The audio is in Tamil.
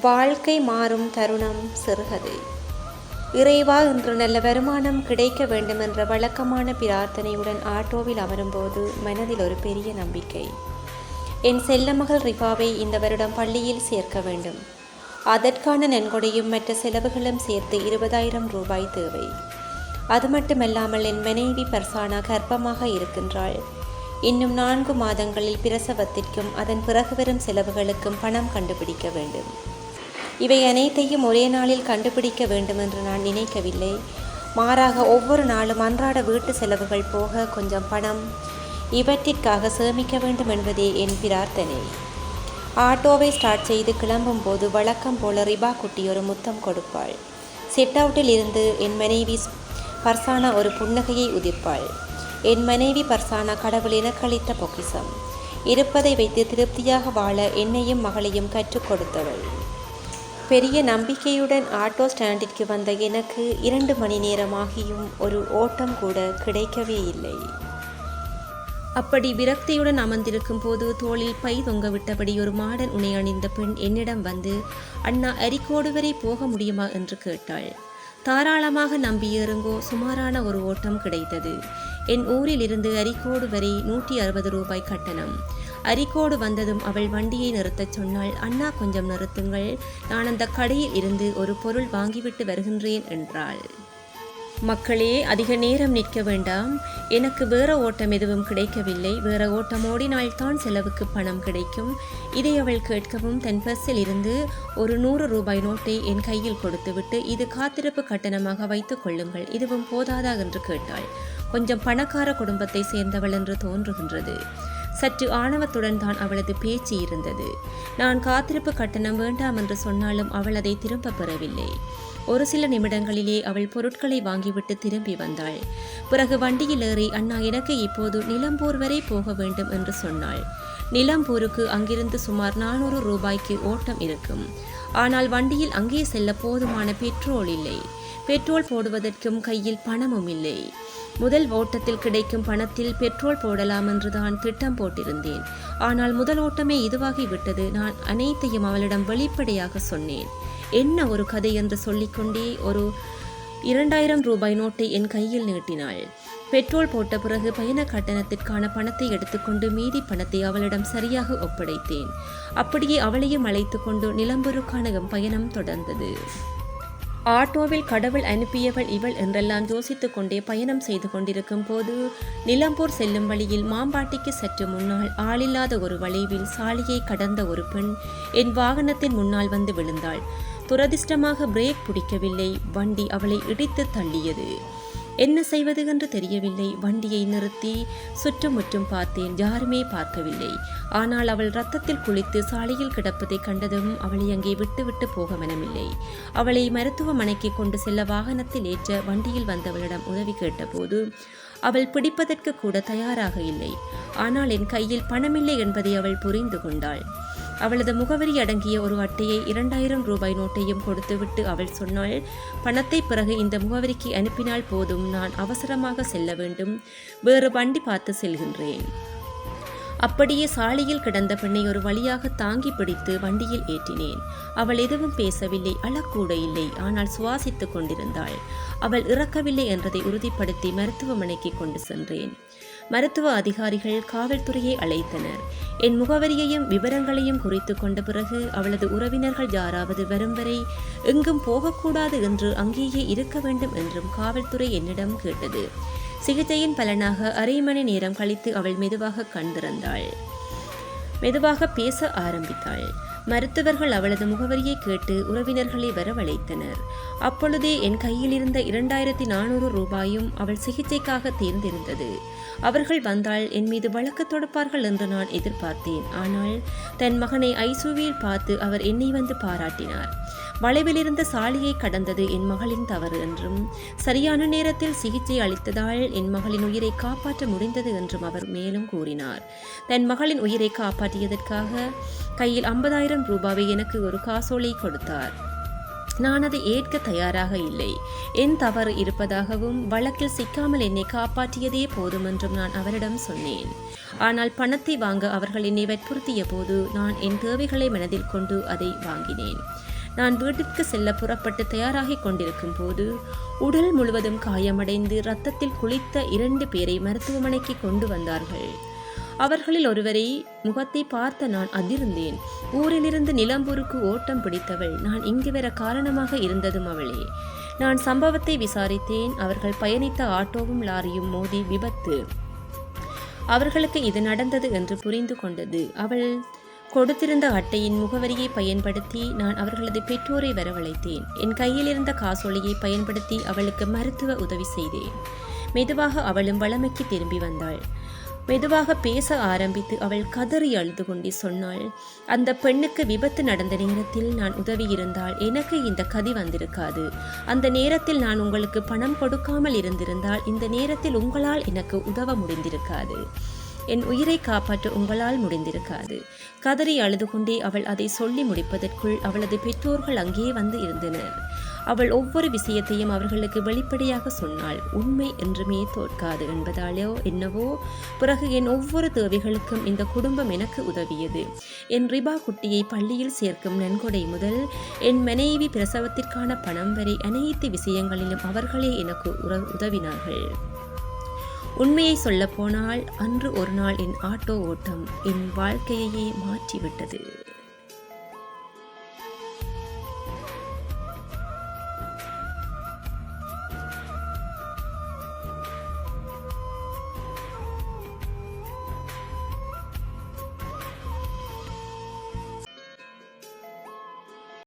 வாழ்க்கை மாறும் தருணம் சிறுகதை. இறைவா இன்று நல்ல வருமானம் கிடைக்க வேண்டும் என்ற வழக்கமான பிரார்த்தனையுடன் ஆட்டோவில் அமரும்போது மனதில் ஒரு பெரிய நம்பிக்கை. என் செல்ல மகள் இந்த வருடம் பள்ளியில் சேர்க்க வேண்டும். அதற்கான நன்கொடையும் மற்ற செலவுகளும் சேர்த்து இருபதாயிரம் ரூபாய் தேவை. அது மட்டுமல்லாமல் என் மனைவி பர்சானா கர்ப்பமாக இருக்கின்றாள். இன்னும் நான்கு மாதங்களில் பிரசவத்திற்கும் அதன் பிறகு வரும் செலவுகளுக்கும் பணம் கண்டுபிடிக்க வேண்டும். இவை அனைத்தையும் ஒரே நாளில் கண்டுபிடிக்க வேண்டும் என்று நான் நினைக்கவில்லை. மாறாக ஒவ்வொரு நாளும் அன்றாட வீட்டு செலவுகள் போக கொஞ்சம் பணம் இவற்றிற்காக சேமிக்க வேண்டும் என்பதே என் பிரார்த்தனை. ஆட்டோவை ஸ்டார்ட் செய்து கிளம்பும் போது வழக்கம் போல ரிபா குட்டி ஒரு முத்தம் கொடுப்பாள். செட் அவுட்டில் இருந்து என் மனைவி பர்சானா ஒரு புன்னகையை உதிர்ப்பாள். என் மனைவி பர்சானா கடவுள் எனக்களித்த பொக்கிசம். இருப்பதை வைத்து திருப்தியாக வாழ என்னையும் மகளையும் கற்றுக் கொடுத்தவள். பெரிய நம்பிக்கையுடன் ஆட்டோ ஸ்டாண்டிற்கு வந்த எனக்கு இரண்டு மணி நேரமாகியும் ஒரு ஓட்டம் கூட கிடைக்கவே இல்லை. அப்படி விரக்தியுடன் அமர்ந்திருக்கும் போது தோளில் பை தொங்கவிட்டபடி ஒரு மாடன் உனை அணிந்த பெண் என்னிடம் வந்து அண்ணா அரிக்கோடு வரை போக முடியுமா? என்று கேட்டாள். தாராளமாக நம்பியேறுங்கோ சுமாரான ஒரு ஓட்டம் கிடைத்தது. என் ஊரில் இருந்து அரிக்கோடு வரை நூற்றி அறுபது ரூபாய் கட்டணம். அரிக்கோடு வந்ததும் அவள் வண்டியை நிறுத்தச் சொன்னாள். அண்ணா கொஞ்சம் நிறுத்துங்கள். நான் அந்த கடையில் இருந்து ஒரு பொருள் வாங்கிவிட்டு வருகின்றேன் என்றாள். மக்களே அதிக நேரம் நிற்க வேண்டாம். எனக்கு வேற ஓட்டம் எதுவும் கிடைக்கவில்லை. வேற ஓட்டம் ஓடினால்தான் செலவுக்கு பணம் கிடைக்கும். இதை அவள் கேட்கவும் தன் பர்ஸில் இருந்து ஒரு நூறு ரூபாய் நோட்டை என் கையில் கொடுத்துவிட்டு இது காத்திருப்பு கட்டணமாக வைத்துக் கொள்ளுங்கள். இதுவும் போதாதா? என்று கேட்டாள். கொஞ்சம் பணக்கார குடும்பத்தை சேர்ந்தவள் என்று தோன்றுகின்றது. சற்று ஆணவத்துடன் தான் அவளது பேச்சு இருந்தது. நான் காத்திருப்பு கட்டணம் வேண்டாம் என்று சொன்னாலும் அவள் அதை திரும்ப பெறவில்லை. ஒரு சில நிமிடங்களிலே அவள் பொருட்களை வாங்கிவிட்டு திரும்பி வந்தாள். பிறகு வண்டியில் ஏறி அண்ணா எனக்கு இப்போது நிலம்பூர் வரை போக வேண்டும் என்று சொன்னாள். நிலம்பூருக்கு அங்கிருந்து சுமார் நானூறு ரூபாய்க்கு ஓட்டம் இருக்கும். ஆனால் வண்டியில் அங்கே செல்ல போதுமான பெட்ரோல் இல்லை. பெட்ரோல் போடுவதற்கும் கையில் பணமும் இல்லை. முதல் ஓட்டத்தில் கிடைக்கும் பணத்தில் பெட்ரோல் போடலாம் என்று தான் திட்டம் போட்டிருந்தேன். ஆனால் முதல் ஓட்டமே இதுவாகி விட்டது. நான் அனைத்தையும் அவளிடம் வெளிப்படையாக சொன்னேன். என்ன ஒரு கதை? என்று சொல்லிக்கொண்டே ஒரு இரண்டாயிரம் ரூபாய் நோட்டை என் கையில் நீட்டினாள். பெட்ரோல் போட்ட பிறகு பயண கட்டணத்திற்கான பணத்தை எடுத்துக்கொண்டு மீதி பணத்தை அவளிடம் சரியாக ஒப்படைத்தேன். அப்படியே அவளையும் அழைத்து கொண்டு நிலம்பூருக்கான பயணம் தொடர்ந்தது. ஆட்டோவில் கடவுள் அனுப்பியவள் இவள் என்றெல்லாம் யோசித்து கொண்டே பயணம் செய்து கொண்டிருக்கும் போது நிலம்பூர் செல்லும் வழியில் மாம்பாட்டிக்கு சற்று முன்னால் ஆளில்லாத ஒரு வளைவில் சாலையை கடந்த ஒரு பெண் என் வாகனத்தின் முன்னால் வந்து விழுந்தாள். துரதிர்ஷ்டமாக பிரேக் பிடிக்கவில்லை. வண்டி அவளை இடித்து தள்ளியது. என்ன செய்வது என்று தெரியவில்லை. வண்டியை நிறுத்தி சுற்றுமுற்றும் பார்த்தேன். யாருமே பார்க்கவில்லை. ஆனால் அவள் ரத்தத்தில் குளித்து சாலையில் கிடப்பதை கண்டதும் அவளை அங்கே விட்டுவிட்டு போக மனமில்லை அவளை மருத்துவமனைக்கு கொண்டு செல்ல வாகனத்தில் ஏற்ற வண்டியில் வந்தவளிடம் உதவி கேட்டபோது அவள் பிடிப்பதற்கு கூட தயாராக இல்லை. ஆனால் என் கையில் பணமில்லை என்பதை அவள் புரிந்து கொண்டாள். அவளது முகவரி அடங்கிய ஒரு அட்டையை இரண்டாயிரம் ரூபாய் நோட்டையும் கொடுத்துவிட்டு அவள் சொன்னாள் பணத்தை பிறகு இந்த முகவரிக்கு அனுப்பினால் போதும் நான் அவசரமாக செல்ல வேண்டும். வேறு வண்டி பார்த்து செல்கின்றேன். அப்படியே சாலையில் கிடந்த பெண்ணை ஒரு வழியாக தாங்கி பிடித்து வண்டியில் ஏற்றினேன். அவள் எதுவும் பேசவில்லை அழக்கூட இல்லை ஆனால் சுவாசித்துக் கொண்டிருந்தாள். அவள் இறக்கவில்லை என்றதை உறுதிப்படுத்தி மருத்துவமனைக்கு கொண்டு சென்றேன். மருத்துவ அதிகாரிகள் காவல்துறையை அழைத்தனர். என் முகவரியையும் விவரங்களையும் குறித்து கொண்ட பிறகு அவளது உறவினர்கள் யாராவது வரும் வரை எங்கும் போகக்கூடாது என்று அங்கேயே இருக்க வேண்டும் என்றும் காவல்துறை என்னிடம் கேட்டது. சிகிச்சையின் பலனாக அரை மணி நேரம் கழித்து அவள் மெதுவாக கண் திறந்தாள். மெதுவாக பேச ஆரம்பித்தாள். மருத்துவர்கள் அவளது முகவரியை கேட்டு உறவினர்களை வரவழைத்தனர். அப்பொழுதே என் கையில் இருந்த இரண்டாயிரத்தி நானூறு ரூபாயும் அவள் சிகிச்சைக்காக தேர்ந்திருந்தது அவர்கள் வந்தால் என் மீது வழக்கு தொடுப்பார்கள் என்று நான் எதிர்பார்த்தேன். ஆனால் தன் மகனை ஐசுவியில் பார்த்து அவர் என்னை வந்து பாராட்டினார். வளைவிலிருந்த சாலையை கடந்தது என் மகளின் தவறு என்றும் சரியான நேரத்தில் சிகிச்சை அளித்ததால் என் மகளின் உயிரை காப்பாற்ற முடிந்தது என்றும் அவர் மேலும் கூறினார். தன் மகளின் உயிரை காப்பாற்றியதற்காக கையில் ஐம்பதாயிரம் ரூபாவை எனக்கு ஒரு காசோலை கொடுத்தார். நான் அதை ஏற்க தயாராக இல்லை. என் தவறு இருப்பதாகவும் வழக்கில் சிக்காமல் என்னை காப்பாற்றியதே போதும் என்றும் நான் அவரிடம் சொன்னேன். ஆனால் பணத்தை வாங்க அவர்கள் என்னை வற்புறுத்திய போது நான் என் தேவைகளை மனதில் கொண்டு அதை வாங்கினேன். நான் வீட்டிற்கு செல்ல புறப்பட்டு தயாராகிக் கொண்டிருக்கும் போது உடல் முழுவதும் காயமடைந்து இரத்தத்தில் குளித்த இரண்டு பேரை மருத்துவமனைக்கு கொண்டு வந்தார்கள். அவர்களில் ஒருவரை முகத்தை பார்த்த நான் அதிர்ந்தேன். ஊரிலிருந்து நிலம்பூருக்கு ஓட்டம் பிடித்தவள் நான் இங்கு வர காரணமாக இருந்ததும் அவளே. நான் சம்பவத்தை விசாரித்தேன். அவர்கள் பயணித்த ஆட்டோவும் லாரியும் மோதி விபத்து. அவர்களுக்கு இது நடந்தது என்று புரிந்து கொண்டது. அவள் கொடுத்திருந்த அட்டையின் முகவரியை பயன்படுத்தி நான் அவர்களது பெற்றோரை வரவழைத்தேன். என் கையில் இருந்த காசோலையை பயன்படுத்தி அவளுக்கு மருத்துவ உதவி செய்தேன். மெதுவாக அவளும் வளமைக்கு திரும்பி வந்தாள். மெதுவாக பேச ஆரம்பித்து அவள் கதறி அழுது கொண்டே சொன்னாள் அந்த பெண்ணுக்கு விபத்து நடந்த நேரத்தில் நான் உதவி இருந்தால் எனக்கு இந்த கதி வந்திருக்காது. அந்த நேரத்தில் நான் உங்களுக்கு பணம் கொடுக்காமல் இருந்திருந்தால் இந்த நேரத்தில் உங்களால் எனக்கு உதவ முடிந்திருக்காது. என் உயிரை காப்பாற்ற உங்களால் முடிந்திருக்காது. கதறி அழுது கொண்டே அவள் அதை சொல்லி முடிப்பதற்குள் அவளது பெற்றோர்கள் அங்கே வந்து இருந்தனர். அவள் ஒவ்வொரு விஷயத்தையும் அவர்களுக்கு வெளிப்படையாக சொன்னாள். உண்மை என்றுமே தோற்காது என்பதாலோ என்னவோ பிறகு என் ஒவ்வொரு தேவைகளுக்கும் இந்த குடும்பம் எனக்கு உதவியது. என் ரிபா குட்டியை பள்ளியில் சேர்க்கும் நன்கொடை முதல் என் மனைவி பிரசவத்திற்கான பணம் வரை அனைத்து விஷயங்களிலும் அவர்களே எனக்கு உதவினார்கள். உண்மையை சொல்லப்போனால் அன்று ஒரு நாள் என் ஆட்டோ ஓட்டம் என் வாழ்க்கையையே மாற்றிவிட்டது.